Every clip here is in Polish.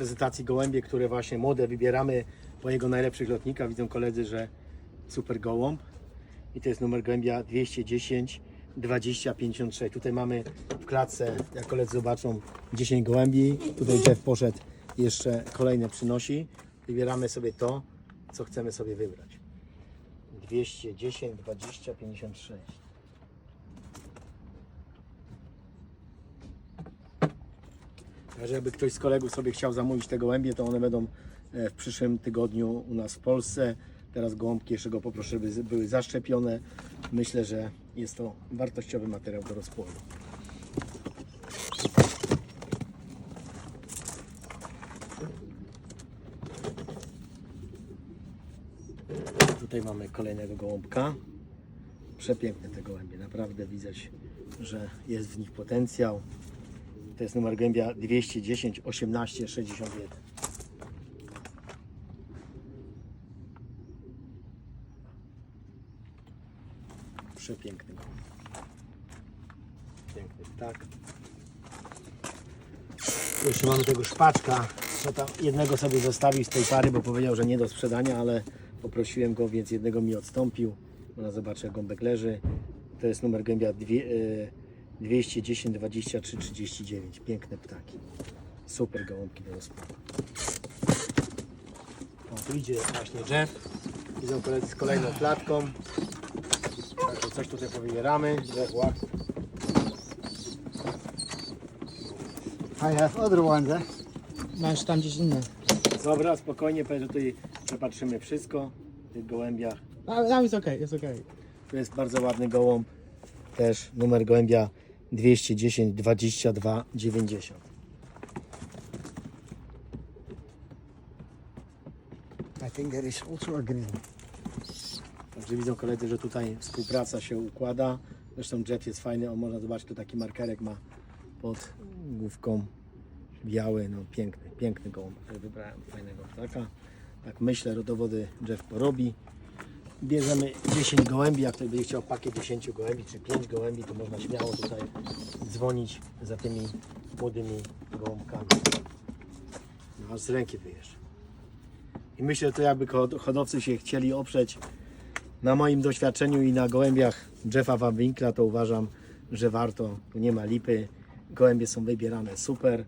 prezentacji gołębie, które właśnie młode wybieramy po jego najlepszych lotnikach. Widzą koledzy, że super gołąb. I to jest numer gołębia 210 20 56. Tutaj mamy w klatce, jak koledzy zobaczą, 10 gołębi. Tutaj Jeff poszedł jeszcze kolejne przynosi. Wybieramy sobie to, co chcemy sobie wybrać. 210 20 56. Także jakby ktoś z kolegów sobie chciał zamówić te gołębie, to one będą e, w przyszłym tygodniu u nas w Polsce. Teraz gołąbki jeszcze go poproszę, żeby były zaszczepione. Myślę, że jest to wartościowy materiał do rozpłodu. Tutaj mamy kolejnego gołąbka. Przepiękne te gołębie, naprawdę widać, że jest w nich potencjał. To jest numer gębia 210 18 61. Przepiękny gołąb. Piękny ptak. Jeszcze mamy tego szpaczka. Tam jednego sobie zostawił z tej pary, bo powiedział, że nie do sprzedania, ale poprosiłem go, więc jednego mi odstąpił. Ona zobaczy, jak gąbek leży. To jest numer gębia e, 210 23 39. Piękne ptaki. Super gołąbki do rozpłodu. O, tu idzie właśnie Jeff. Idą koledzy z kolejną klatką. Także coś tutaj powybieramy. Jeff, łap. I have other ones, eh? Masz tam gdzieś inne. Dobra, spokojnie, powiem, że tutaj przepatrzymy wszystko w tych gołębiach. No, no jest okej, jest okej. Tu jest bardzo ładny gołąb. Też numer gołębia 210 22 90. I think there is also a grizzle. Także widzą koledzy, że tutaj współpraca się układa. Zresztą Jeff jest fajny, on można zobaczyć, tu taki markerek ma pod główką biały, no piękny, piękny gołąb. Wybrałem fajnego ptaka. Tak myślę, rodowody Jeff porobi. Bierzemy 10 gołębi, jak ktoś będzie chciał pakiet 10 gołębi czy 5 gołębi, to można śmiało tutaj dzwonić za tymi młodymi gołąbkami. No z ręki wyjeżdża. I myślę, że to jakby hod- hodowcy się chcieli oprzeć na moim doświadczeniu i na gołębiach Jeffa Van Winkla, to uważam, że warto. Tu nie ma lipy. Gołębie są wybierane super.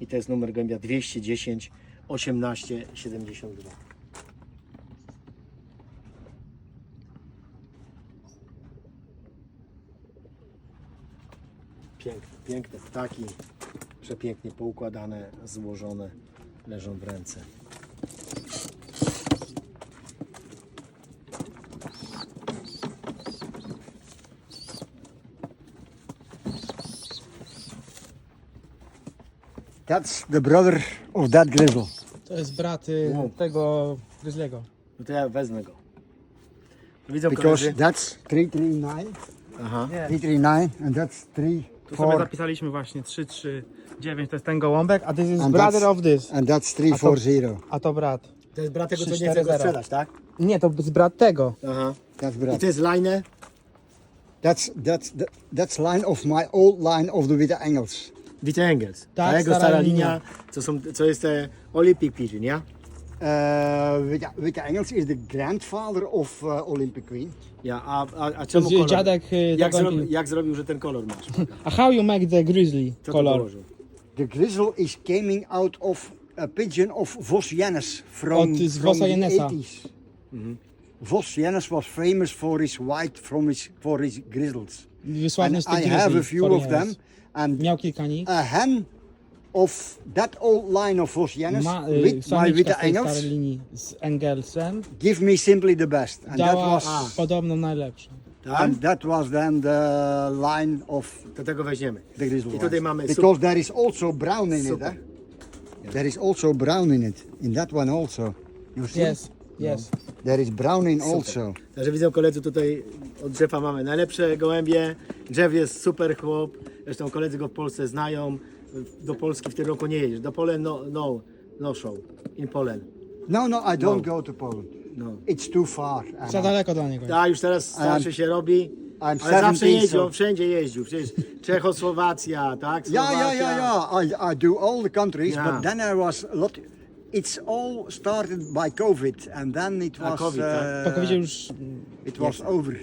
I to jest numer gołębia 210 18 72. Piękne, piękne ptaki. Przepięknie poukładane, złożone, leżą w ręce. That's the brother of that grizzle. To jest brat y, Wow. tego Grizzliego. No to ja wezmę go. Widzą Because koledzy? that's 339, Aha. 339, and that's 3, Tu sobie 4, zapisaliśmy właśnie 3, 3, 9 to jest ten gołąbek, a this is And brother that's- of this. and that's 340. A to brat. To jest brat tego, co nie 3, chce go 4, 0. sprzedać, tak? Nie, to jest brat tego. Aha. That's I brat. to jest line? That's, that's, that's line of my old line of the Witte Engels. Witte Engels. Tak, Ta jego stara stara linia. linia, co, są, co jest e, Olympic Pigeon, ja? Uh, Witte, Witte Engels is the grandfather of uh, Olympic Queen. Ja, a, a, a To czemu kolor? dziadek y, jak, zrobi, jak zrobił, że ten kolor masz? A how you make the grizzly Co color? położył? The grizzle is coming out of a pigeon of Vos Jennes from, Od z from the Jennesa. 80s. Vos Jennes was famous for his white, from his, for his grizzles. Wysławny And I have a few of them. And Miał kilka nich. a hen of that old line of Vos Jennes Ma, y, with my Witte Engels linii z Engelsem give me simply the best. And that dała was podobną najlepszą. Tak? and that was then the line of To tego weźmiemy. the grizzle. I tutaj mamy because there is also brown in Super. it. Eh? There is also brown in it. In that one also. You see? Yes, yes. There is brown in also. Także widzą koledzy tutaj od Jeffa mamy najlepsze gołębie. Jeff jest super chłop. Zresztą koledzy go w Polsce znają. Do Polski w tym roku nie jedziesz. Do Polen no, no, no show. In Polen. No, no, I don't No. go to Poland. No. It's too far. And Za daleko dla niego. A już teraz starszy się robi I'm Ale zawsze 17, jeździł, so- on wszędzie jeździł. Przecież Czechosłowacja, tak? Yeah, yeah, Słowacja. yeah, yeah. I, I do all the countries, Yeah. but then I was a lot. It's all started by COVID, and then it was COVID, uh, Tak powiedział już... it was over.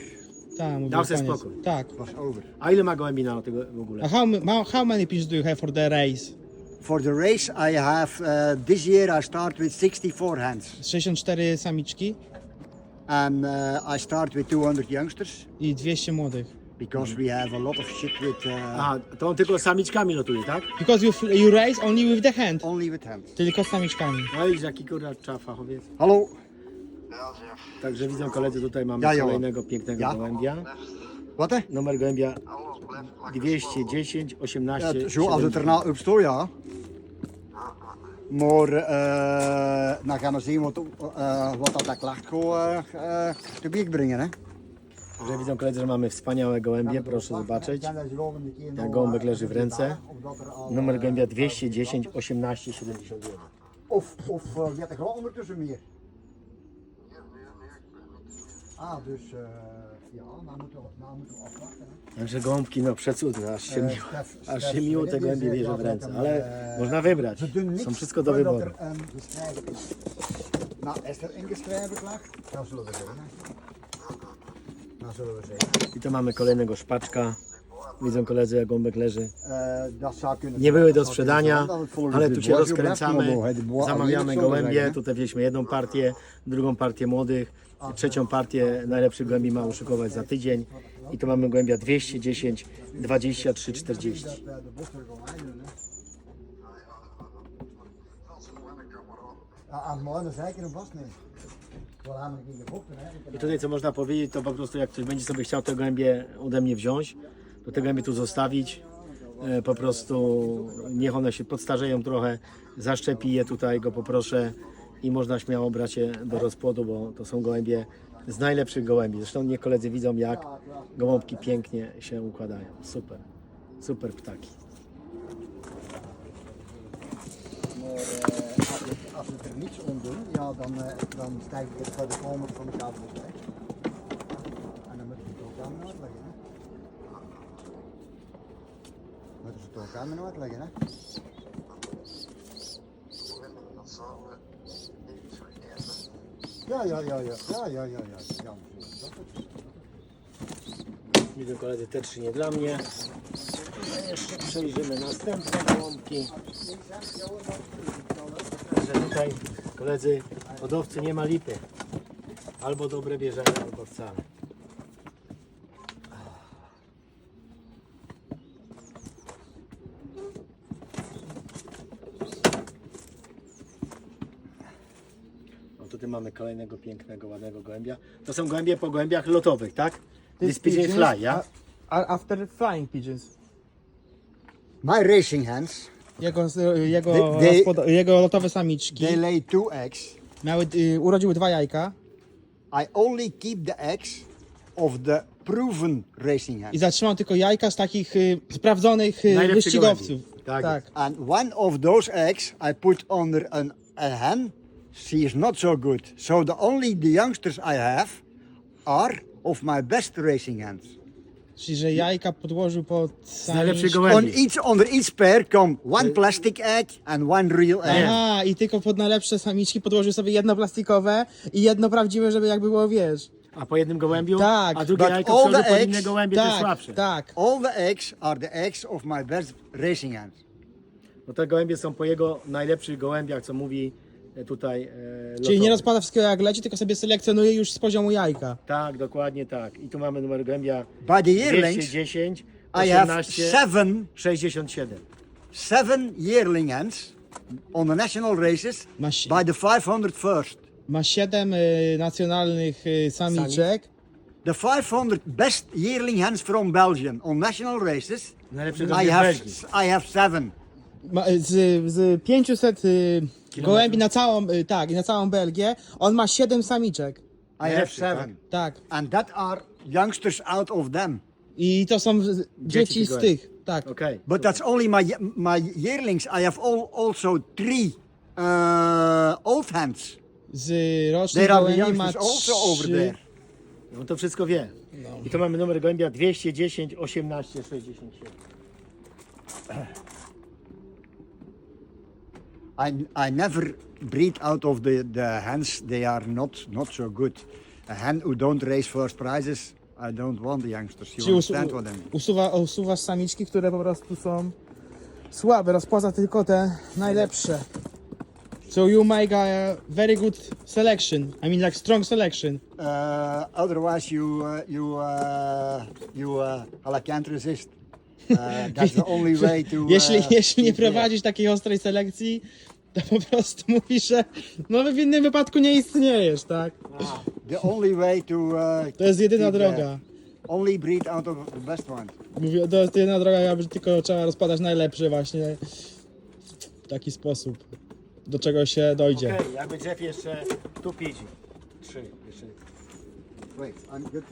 Tak, mówił Dał sobie koniec. spokój. Tak. It was over. A ile ma gołębi na tego w ogóle? A how, ma- how many pieces do you have for the race? For the race, I have uh, this year I start with 64 hands, 64 samiczki and uh, I start with 200 youngsters i 200 młodych. Because we have a lot of shit with uh, Aha, to on tylko samiczkami lotuje, tak? Because you, f- you race only with the hand. only with hands. Tylko z samiczkami. No i jaki kurwa trzeba fachowiec. Hello. Także widzą koledzy, tutaj mamy Ja, jo. kolejnego pięknego Ja. gołębia. Wat hè? Numer gołębia 210 18 Ja, zo als het 70. erna opstoot, ja. Maar uh, dan gaan we zien wat, uh, wat dat, klacht teweeg brengen. Hè. Także widzą koledzy, że mamy wspaniałe gołębie, proszę zobaczyć. Jak gołąbek leży w ręce. Numer gołębia 210 18 71. Of, of weet er gewoon ondertussen meer. Ah, dus uh, ja, nou moeten we, nou moeten we afwachten. Hè. Także gołąbki no przecudne, aż się Eh, miło, aż się miło te ze- bierze w ręce, ale eh, można wybrać. Doen Są wszystko do wyboru. is. Nou, is er een geschreven klacht? Dan zullen we zien. I to mamy kolejnego szpaczka. Widzą koledzy, jak gąbek leży. Nie były do sprzedania, ale tu się rozkręcamy, zamawiamy gołębie. Tutaj wzięliśmy jedną partię, drugą partię młodych, trzecią partię najlepszych gołębi ma uszykować za tydzień. I tu mamy gołębia 210, 23, 40. Aan morgen zeker een bos nemen. I tutaj co można powiedzieć, to po prostu jak ktoś będzie sobie chciał te gołębie ode mnie wziąć, to te gołębie tu zostawić. E, Po prostu niech one się podstarzeją trochę, zaszczepi je tutaj, go poproszę i można śmiało brać je do rozpłodu, bo to są gołębie z najlepszych gołębi. Zresztą nie koledzy widzą jak gołąbki pięknie się układają. Super, super ptaki. Als, we, er niets om doen, ja, dan, eh, dan stijgt het voor de komen van de kabel weg. En dan moeten we het ook aan uitleggen. Hè. Moeten ze het ook aan uitleggen. Hè. Ja, ja, ja, ja, ja, ja, ja, ja, ja. Widzą koledzy te trzy nie dla mnie. Jeszcze przejrzymy następne gołąbki. Także tutaj koledzy hodowcy nie ma lipy. Albo dobre bierzemy, albo wcale. O, tutaj mamy kolejnego pięknego, ładnego gołębia. To są gołębie po gołębiach lotowych, tak? This pigeon fly, ja? Are after flying pigeons. My racing hands, Jego, jego, They- they- rozpłoda- jego lotowe samiczki they lay two eggs. miały, y, urodziły dwa jajka I only keep the eggs of the proven racing i zatrzymał tylko jajka z takich y, sprawdzonych y, Najlepszych wyścigowców. gołębi. Tak tak. And one of those eggs I put under an, a hen. She is not so good. So the only the youngsters I have are of my best racing hands. Czyli, że jajka podłożył pod najlepszych samiczki. gołębi. On each under each pair come one plastic egg and one real egg. Aha, i tylko pod najlepsze samiczki podłożył sobie jedno plastikowe i jedno prawdziwe, żeby jak było, wiesz. A po jednym gołębiu, Tak. a drugie But jajko all the pod eggs- inne gołębie te Tak, słabsze. tak. All the eggs are the eggs of my best racing hands. Bo te gołębie są po jego najlepszych gołębiach, co mówi tutaj e, Czyli nie rozpada wszystkiego jak leci, tylko sobie selekcjonuje już z poziomu jajka. Tak, dokładnie tak. I tu mamy numer gołębia By the yearlings, 210 I have 18 seven 67. seven yearling hens on the national races Ma, si- by the 500 first. ma siedem y, nacjonalnych y, samiczek. The 500 best yearling hens from Belgium on national races. Najlepsze I gołębie w have Belgii. I have seven. Ma, z, z 500 y, gołębi na całą, y, tak, i na całą Belgię, on ma siedem samiczek. I have Najlepszy, seven. Tak. And that are youngsters out of them. I to są z- dzieci z gołębi. tych. Tak. Okej. But that's only my my yearlings. I have all, also three uh, old hens. Z rocznych There are the gołębi ma youngsters also over there. No to wszystko wie. I to mamy numer gołębia 210 18 67. I, I never breed out of the, the hens. They are not, not so good. A hen who don't race first prizes, I don't want the youngsters. You Czyli usu understand what I mean? usuwa, usuwasz samiczki, które po prostu są słabe, rozpoza tylko te najlepsze. So you make a very good selection. I mean like strong selection. Uh, otherwise, you, uh, you, uh, you, uh, I can't resist. That's the only way to. Jeśli, jeśli nie prowadzisz takiej ostrej selekcji, to po prostu mówisz, że no w innym wypadku nie istniejesz, tak? The only way to. Uh, To jest jedyna droga. Only breed out of the best ones. Mówię, to jest jedyna droga, aby tylko trzeba rozpadać najlepszy właśnie w taki sposób. Do czego się dojdzie. Okej, jakby Jeff jeszcze tu pidzi. Trzy. Wait, I'm good.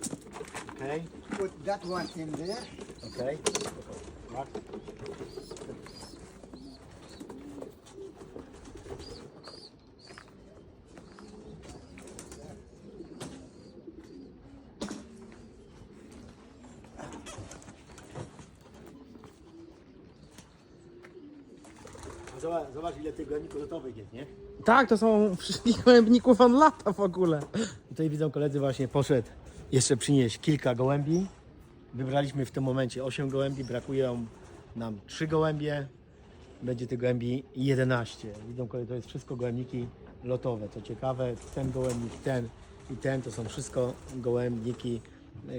Okej, Put that one in there. okej. Tak. Zobacz, zobacz ile tych gołębników gotowych jest, nie? Tak, to są wszystkich gołębników on lata w ogóle. Tutaj widzą koledzy właśnie poszedł jeszcze przynieść kilka gołębi. Wybraliśmy w tym momencie 8 gołębi, brakują nam 3 gołębie. Będzie tych gołębi 11. Widzą koledzy, to jest wszystko gołębniki lotowe. Co ciekawe, ten gołębnik, ten i ten to są wszystko gołębniki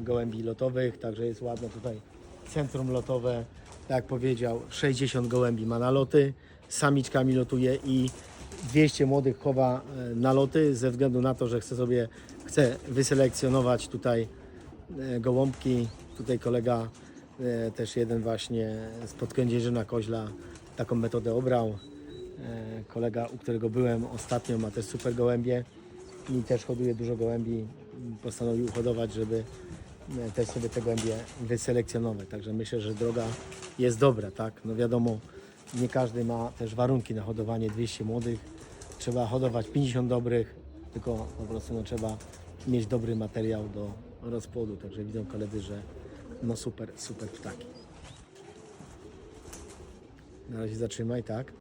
gołębi lotowych, także jest ładne tutaj centrum lotowe. Tak jak powiedział, 60 gołębi ma na loty, samiczkami lotuje i 200 młodych chowa e, na loty ze względu na to, że chce sobie chce wyselekcjonować tutaj e, gołąbki. Tutaj kolega e, też jeden właśnie spod Kędzierzyna Koźla taką metodę obrał. Kolega, u którego byłem ostatnio ma też super gołębie i też hoduje dużo gołębi. Postanowił hodować, żeby też sobie te gołębie wyselekcjonować. Także myślę, że droga jest dobra, tak? No wiadomo, nie każdy ma też warunki na hodowanie 200 młodych. Trzeba hodować 50 dobrych, tylko po prostu no, trzeba mieć dobry materiał do rozpłodu. Także widzą koledzy, że no super, super ptaki. Na razie zatrzymaj, tak?